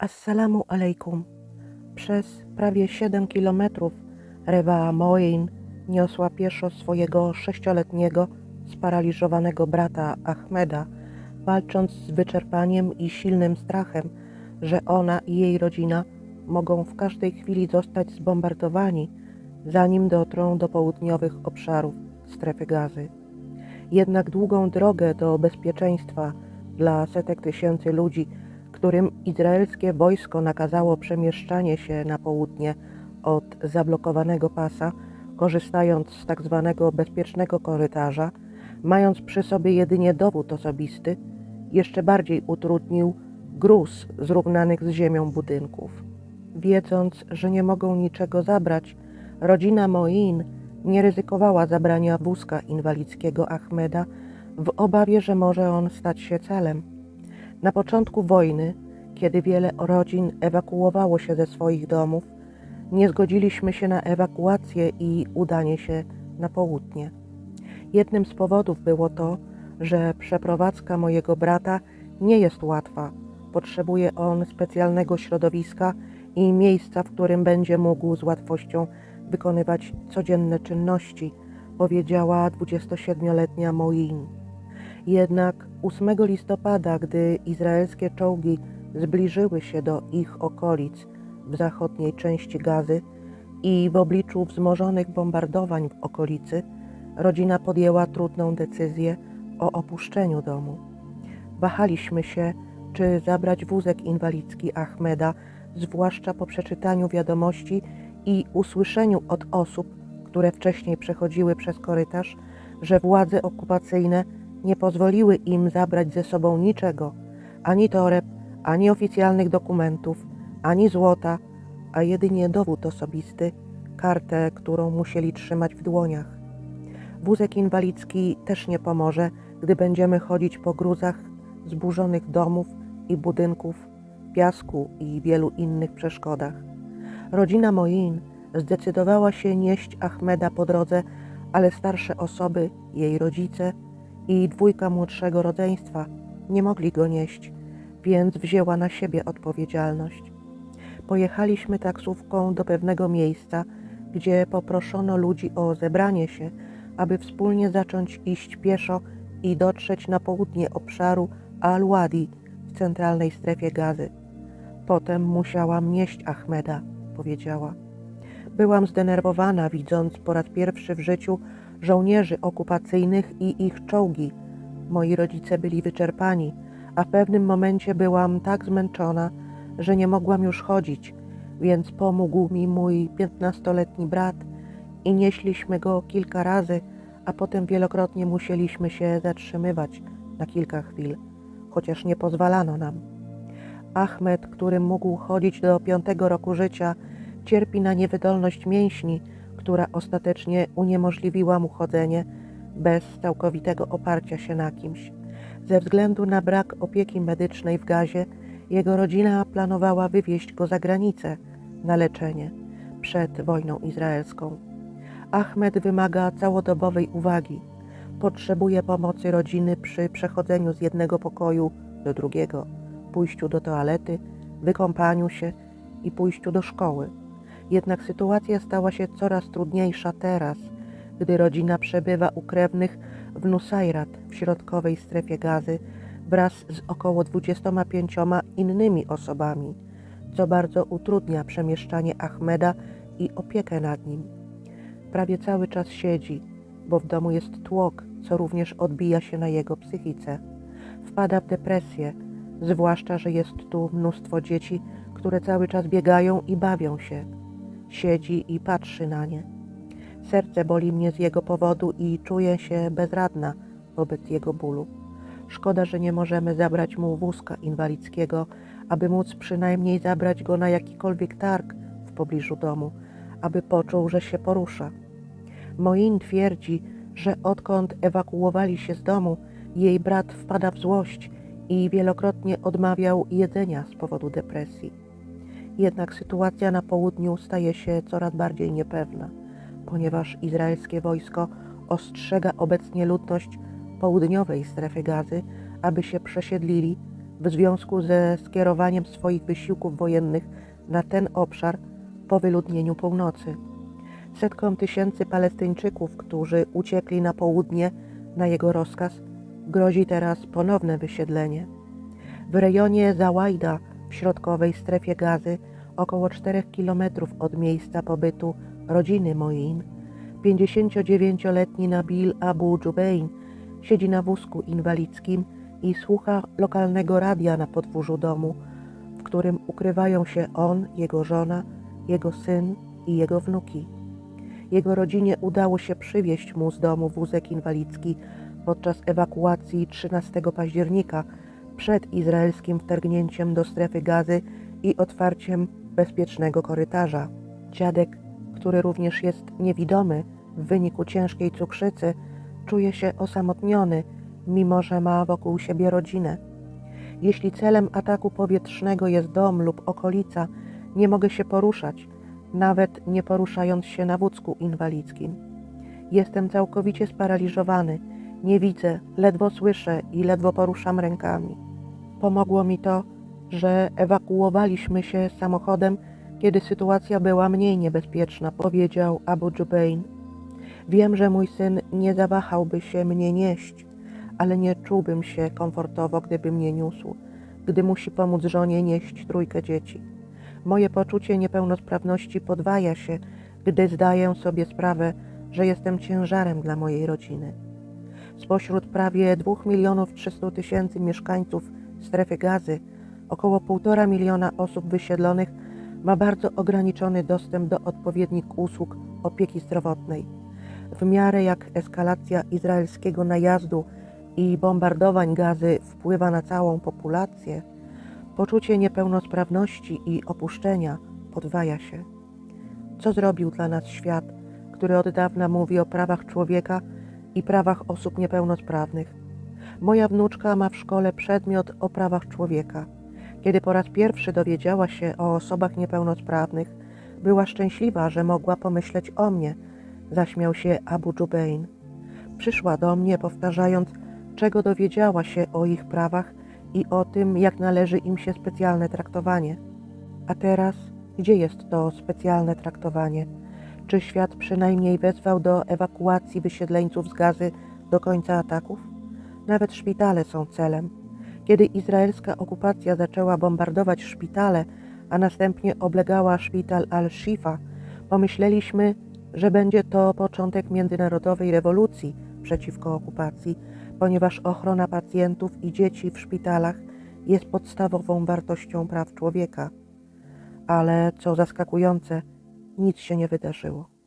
Assalamu alaikum. Przez prawie 7 kilometrów Rewa Moin niosła pieszo swojego sześcioletniego, sparaliżowanego brata Ahmeda, walcząc z wyczerpaniem i silnym strachem, że ona i jej rodzina mogą w każdej chwili zostać zbombardowani, zanim dotrą do południowych obszarów strefy gazy. Jednak długą drogę do bezpieczeństwa dla setek tysięcy ludzi, którym izraelskie wojsko nakazało przemieszczanie się na południe od zablokowanego pasa, korzystając z tak zwanego bezpiecznego korytarza, mając przy sobie jedynie dowód osobisty, jeszcze bardziej utrudnił gruz zrównanych z ziemią budynków. Wiedząc, że nie mogą niczego zabrać, rodzina Moin nie ryzykowała zabrania wózka inwalidzkiego Ahmeda w obawie, że może on stać się celem. Na początku wojny, kiedy wiele rodzin ewakuowało się ze swoich domów, nie zgodziliśmy się na ewakuację i udanie się na południe. Jednym z powodów było to, że przeprowadzka mojego brata nie jest łatwa. Potrzebuje on specjalnego środowiska i miejsca, w którym będzie mógł z łatwością wykonywać codzienne czynności, powiedziała 27-letnia Moin. Jednak 8 listopada, gdy izraelskie czołgi zbliżyły się do ich okolic w zachodniej części Gazy i w obliczu wzmożonych bombardowań w okolicy, rodzina podjęła trudną decyzję o opuszczeniu domu. Wahaliśmy się, czy zabrać wózek inwalidzki Ahmeda, zwłaszcza po przeczytaniu wiadomości i usłyszeniu od osób, które wcześniej przechodziły przez korytarz, że władze okupacyjne nie pozwoliły im zabrać ze sobą niczego, ani toreb, ani oficjalnych dokumentów, ani złota, a jedynie dowód osobisty, kartę, którą musieli trzymać w dłoniach. Wózek inwalidzki też nie pomoże, gdy będziemy chodzić po gruzach zburzonych domów i budynków, piasku i wielu innych przeszkodach. Rodzina Moin zdecydowała się nieść Ahmeda po drodze, ale starsze osoby, jej rodzice i dwójka młodszego rodzeństwa nie mogli go nieść, więc wzięła na siebie odpowiedzialność. Pojechaliśmy taksówką do pewnego miejsca, gdzie poproszono ludzi o zebranie się, aby wspólnie zacząć iść pieszo i dotrzeć na południe obszaru Al-Wadi w centralnej strefie gazy. Potem musiałam nieść Ahmeda, powiedziała. Byłam zdenerwowana, widząc po raz pierwszy w życiu żołnierzy okupacyjnych i ich czołgi. Moi rodzice byli wyczerpani, a w pewnym momencie byłam tak zmęczona, że nie mogłam już chodzić, więc pomógł mi mój piętnastoletni brat i nieśliśmy go kilka razy, a potem wielokrotnie musieliśmy się zatrzymywać na kilka chwil, chociaż nie pozwalano nam. Ahmed, który mógł chodzić do piątego roku życia, cierpi na niewydolność mięśni, która ostatecznie uniemożliwiła mu chodzenie bez całkowitego oparcia się na kimś. Ze względu na brak opieki medycznej w gazie, jego rodzina planowała wywieźć go za granicę na leczenie przed wojną izraelską. Ahmed wymaga całodobowej uwagi. Potrzebuje pomocy rodziny przy przechodzeniu z jednego pokoju do drugiego, pójściu do toalety, wykąpaniu się i pójściu do szkoły. Jednak sytuacja stała się coraz trudniejsza teraz, gdy rodzina przebywa u krewnych w Nusajrat w środkowej strefie gazy wraz z około 25 innymi osobami, co bardzo utrudnia przemieszczanie Ahmeda i opiekę nad nim. Prawie cały czas siedzi, bo w domu jest tłok, co również odbija się na jego psychice. Wpada w depresję, zwłaszcza, że jest tu mnóstwo dzieci, które cały czas biegają i bawią się. Siedzi i patrzy na nie. Serce boli mnie z jego powodu i czuję się bezradna wobec jego bólu. Szkoda, że nie możemy zabrać mu wózka inwalidzkiego, aby móc przynajmniej zabrać go na jakikolwiek targ w pobliżu domu, aby poczuł, że się porusza. Moin twierdzi, że odkąd ewakuowali się z domu, jej brat wpada w złość i wielokrotnie odmawiał jedzenia z powodu depresji. Jednak sytuacja na południu staje się coraz bardziej niepewna, ponieważ izraelskie wojsko ostrzega obecnie ludność południowej strefy gazy, aby się przesiedlili, w związku ze skierowaniem swoich wysiłków wojennych na ten obszar po wyludnieniu północy. Setkom tysięcy Palestyńczyków, którzy uciekli na południe na jego rozkaz, grozi teraz ponowne wysiedlenie. W rejonie Zawajda w środkowej strefie gazy, około 4 km od miejsca pobytu rodziny Moin, 59-letni Nabil Abu Jubein siedzi na wózku inwalidzkim i słucha lokalnego radia na podwórzu domu, w którym ukrywają się on, jego żona, jego syn i jego wnuki. Jego rodzinie udało się przywieźć mu z domu wózek inwalidzki podczas ewakuacji 13 października przed izraelskim wtargnięciem do strefy gazy i otwarciem bezpiecznego korytarza. Dziadek, który również jest niewidomy w wyniku ciężkiej cukrzycy, czuje się osamotniony, mimo że ma wokół siebie rodzinę. Jeśli celem ataku powietrznego jest dom lub okolica, nie mogę się poruszać, nawet nie poruszając się na wózku inwalidzkim. Jestem całkowicie sparaliżowany, nie widzę, ledwo słyszę i ledwo poruszam rękami. Pomogło mi to, że ewakuowaliśmy się samochodem, kiedy sytuacja była mniej niebezpieczna, powiedział Abu Jubein. Wiem, że mój syn nie zawahałby się mnie nieść, ale nie czułbym się komfortowo, gdyby mnie niósł, gdy musi pomóc żonie nieść trójkę dzieci. Moje poczucie niepełnosprawności podwaja się, gdy zdaję sobie sprawę, że jestem ciężarem dla mojej rodziny. Spośród prawie 2 milionów 300 tysięcy mieszkańców strefy gazy, około 1,5 miliona osób wysiedlonych ma bardzo ograniczony dostęp do odpowiednich usług opieki zdrowotnej. W miarę jak eskalacja izraelskiego najazdu i bombardowań gazy wpływa na całą populację, poczucie niepełnosprawności i opuszczenia podwaja się. Co zrobił dla nas świat, który od dawna mówi o prawach człowieka i prawach osób niepełnosprawnych? Moja wnuczka ma w szkole przedmiot o prawach człowieka. Kiedy po raz pierwszy dowiedziała się o osobach niepełnosprawnych, była szczęśliwa, że mogła pomyśleć o mnie, zaśmiał się Abu Jubein. Przyszła do mnie, powtarzając, czego dowiedziała się o ich prawach i o tym, jak należy im się specjalne traktowanie. A teraz, gdzie jest to specjalne traktowanie? Czy świat przynajmniej wezwał do ewakuacji wysiedleńców z gazy do końca ataków? Nawet szpitale są celem. Kiedy izraelska okupacja zaczęła bombardować szpitale, a następnie oblegała szpital Al-Shifa, pomyśleliśmy, że będzie to początek międzynarodowej rewolucji przeciwko okupacji, ponieważ ochrona pacjentów i dzieci w szpitalach jest podstawową wartością praw człowieka. Ale co zaskakujące, nic się nie wydarzyło.